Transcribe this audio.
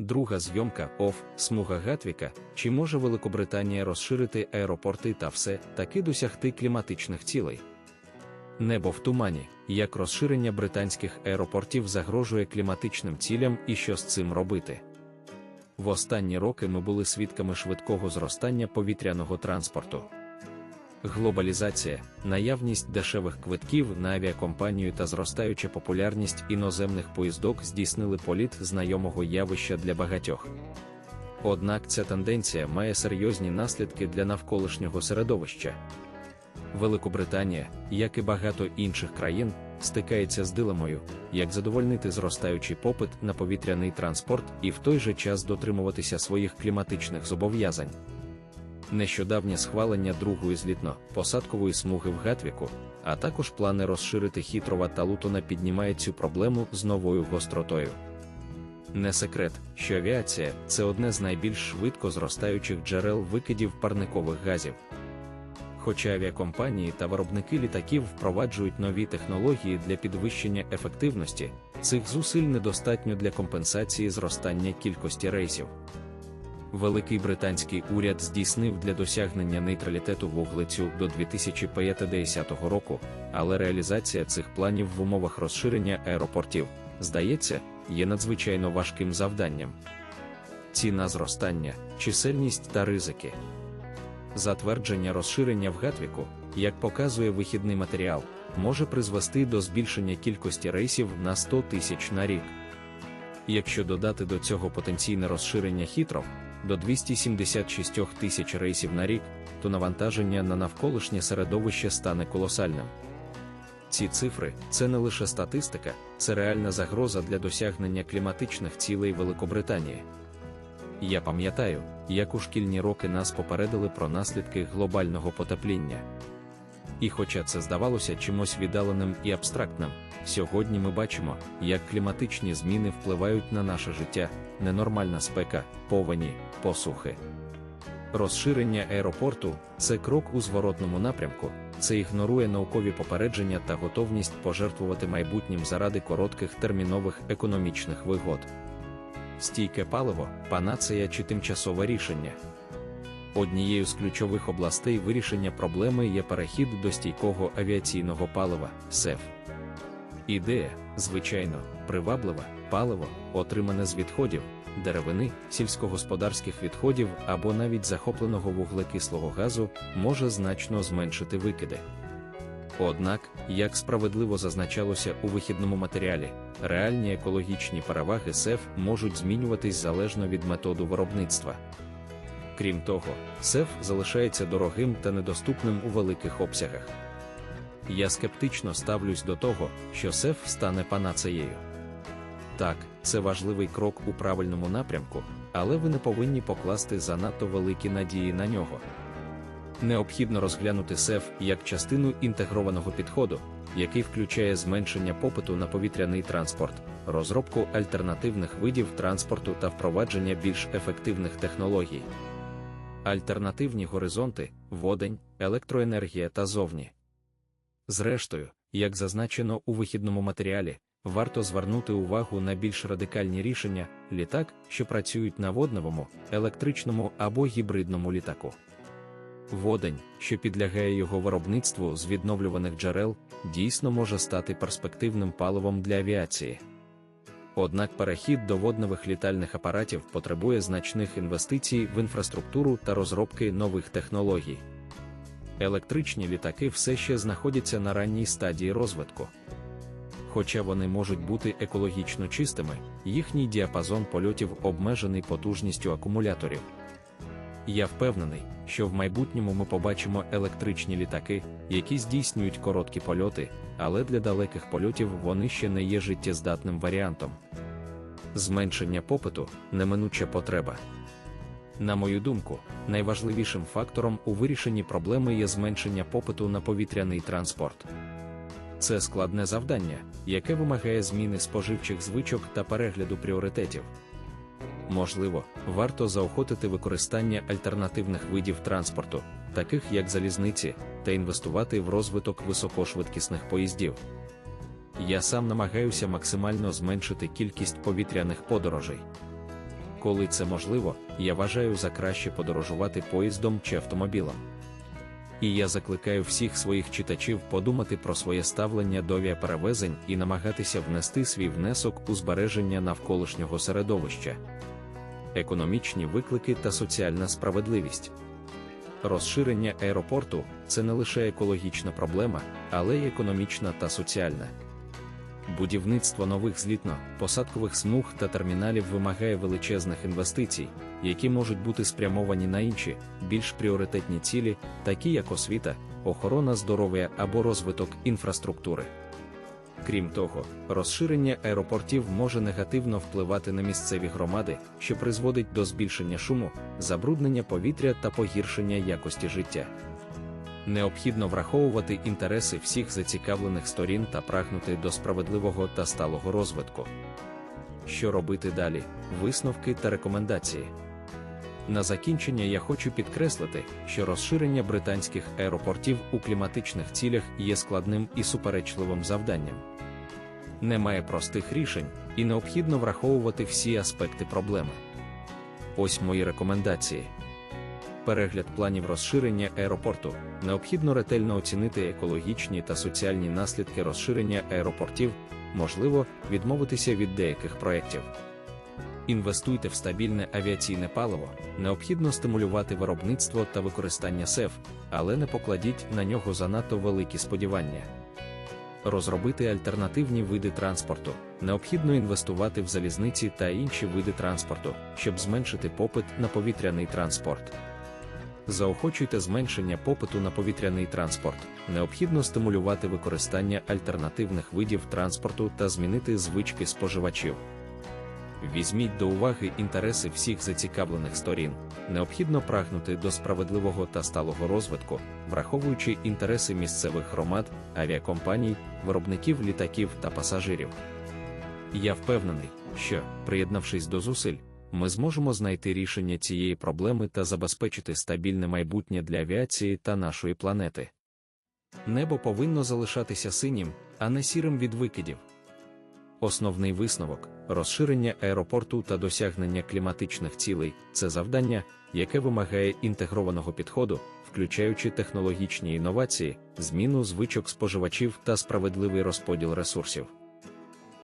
Друга зйомка ОФ Смуга Гатвіка. Чи може Великобританія розширити аеропорти та все таки досягти кліматичних цілей? Небо в тумані, як розширення британських аеропортів загрожує кліматичним цілям і що з цим робити. В останні роки ми були свідками швидкого зростання повітряного транспорту. Глобалізація, наявність дешевих квитків на авіакомпанію та зростаюча популярність іноземних поїздок здійснили політ знайомого явища для багатьох. Однак ця тенденція має серйозні наслідки для навколишнього середовища. Великобританія, як і багато інших країн, стикається з дилемою, як задовольнити зростаючий попит на повітряний транспорт і в той же час дотримуватися своїх кліматичних зобов'язань. Нещодавнє схвалення другої злітно-посадкової смуги в Гатвіку, а також плани розширити хітрова та Лутона піднімають цю проблему з новою гостротою. Не секрет, що авіація це одне з найбільш швидко зростаючих джерел викидів парникових газів. Хоча авіакомпанії та виробники літаків впроваджують нові технології для підвищення ефективності, цих зусиль недостатньо для компенсації зростання кількості рейсів. Великий британський уряд здійснив для досягнення нейтралітету вуглецю до 2050 року, але реалізація цих планів в умовах розширення аеропортів, здається, є надзвичайно важким завданням. Ціна зростання, чисельність та ризики. Затвердження розширення в Гатвіку, як показує вихідний матеріал, може призвести до збільшення кількості рейсів на 100 тисяч на рік. Якщо додати до цього потенційне розширення хитров до 276 тисяч рейсів на рік, то навантаження на навколишнє середовище стане колосальним. Ці цифри це не лише статистика, це реальна загроза для досягнення кліматичних цілей Великобританії. Я пам'ятаю, як у шкільні роки нас попередили про наслідки глобального потепління. І хоча це здавалося чимось віддаленим і абстрактним, сьогодні ми бачимо, як кліматичні зміни впливають на наше життя, ненормальна спека, повені, посухи. Розширення аеропорту це крок у зворотному напрямку, це ігнорує наукові попередження та готовність пожертвувати майбутнім заради коротких термінових економічних вигод. Стійке паливо, панацея чи тимчасове рішення. Однією з ключових областей вирішення проблеми є перехід до стійкого авіаційного палива СЕФ. Ідея, звичайно, приваблива, паливо, отримане з відходів, деревини, сільськогосподарських відходів або навіть захопленого вуглекислого газу, може значно зменшити викиди. Однак, як справедливо зазначалося у вихідному матеріалі, реальні екологічні переваги СЕФ можуть змінюватись залежно від методу виробництва. Крім того, СЕФ залишається дорогим та недоступним у великих обсягах. Я скептично ставлюсь до того, що СЕФ стане панацеєю. Так, це важливий крок у правильному напрямку, але ви не повинні покласти занадто великі надії на нього. Необхідно розглянути СЕФ як частину інтегрованого підходу, який включає зменшення попиту на повітряний транспорт, розробку альтернативних видів транспорту та впровадження більш ефективних технологій. Альтернативні горизонти, водень, електроенергія та зовні. Зрештою, як зазначено у вихідному матеріалі, варто звернути увагу на більш радикальні рішення літак, що працюють на водневому, електричному або гібридному літаку. Водень, що підлягає його виробництву з відновлюваних джерел, дійсно може стати перспективним паливом для авіації. Однак перехід до водневих літальних апаратів потребує значних інвестицій в інфраструктуру та розробки нових технологій. Електричні літаки все ще знаходяться на ранній стадії розвитку. Хоча вони можуть бути екологічно чистими, їхній діапазон польотів обмежений потужністю акумуляторів. Я впевнений, що в майбутньому ми побачимо електричні літаки, які здійснюють короткі польоти, але для далеких польотів вони ще не є життєздатним варіантом. Зменшення попиту неминуча потреба. На мою думку, найважливішим фактором у вирішенні проблеми є зменшення попиту на повітряний транспорт. Це складне завдання, яке вимагає зміни споживчих звичок та перегляду пріоритетів. Можливо, варто заохотити використання альтернативних видів транспорту, таких як залізниці, та інвестувати в розвиток високошвидкісних поїздів. Я сам намагаюся максимально зменшити кількість повітряних подорожей. Коли це можливо, я вважаю за краще подорожувати поїздом чи автомобілем. І я закликаю всіх своїх читачів подумати про своє ставлення до авіаперевезень і намагатися внести свій внесок у збереження навколишнього середовища, економічні виклики та соціальна справедливість. Розширення аеропорту це не лише екологічна проблема, але й економічна та соціальна. Будівництво нових злітно-посадкових смуг та терміналів вимагає величезних інвестицій, які можуть бути спрямовані на інші, більш пріоритетні цілі, такі як освіта, охорона здоров'я або розвиток інфраструктури. Крім того, розширення аеропортів може негативно впливати на місцеві громади, що призводить до збільшення шуму, забруднення повітря та погіршення якості життя. Необхідно враховувати інтереси всіх зацікавлених сторін та прагнути до справедливого та сталого розвитку. Що робити далі? Висновки та рекомендації. На закінчення я хочу підкреслити, що розширення британських аеропортів у кліматичних цілях є складним і суперечливим завданням. Немає простих рішень, і необхідно враховувати всі аспекти проблеми. Ось мої рекомендації. Перегляд планів розширення аеропорту необхідно ретельно оцінити екологічні та соціальні наслідки розширення аеропортів, можливо, відмовитися від деяких проєктів. Інвестуйте в стабільне авіаційне паливо, необхідно стимулювати виробництво та використання СЕФ, але не покладіть на нього занадто великі сподівання. Розробити альтернативні види транспорту, необхідно інвестувати в залізниці та інші види транспорту, щоб зменшити попит на повітряний транспорт. Заохочуйте зменшення попиту на повітряний транспорт. Необхідно стимулювати використання альтернативних видів транспорту та змінити звички споживачів. Візьміть до уваги інтереси всіх зацікавлених сторін. Необхідно прагнути до справедливого та сталого розвитку, враховуючи інтереси місцевих громад, авіакомпаній, виробників літаків та пасажирів. Я впевнений, що, приєднавшись до зусиль, ми зможемо знайти рішення цієї проблеми та забезпечити стабільне майбутнє для авіації та нашої планети. Небо повинно залишатися синім, а не сірим від викидів. Основний висновок розширення аеропорту та досягнення кліматичних цілей це завдання, яке вимагає інтегрованого підходу, включаючи технологічні інновації, зміну звичок споживачів та справедливий розподіл ресурсів.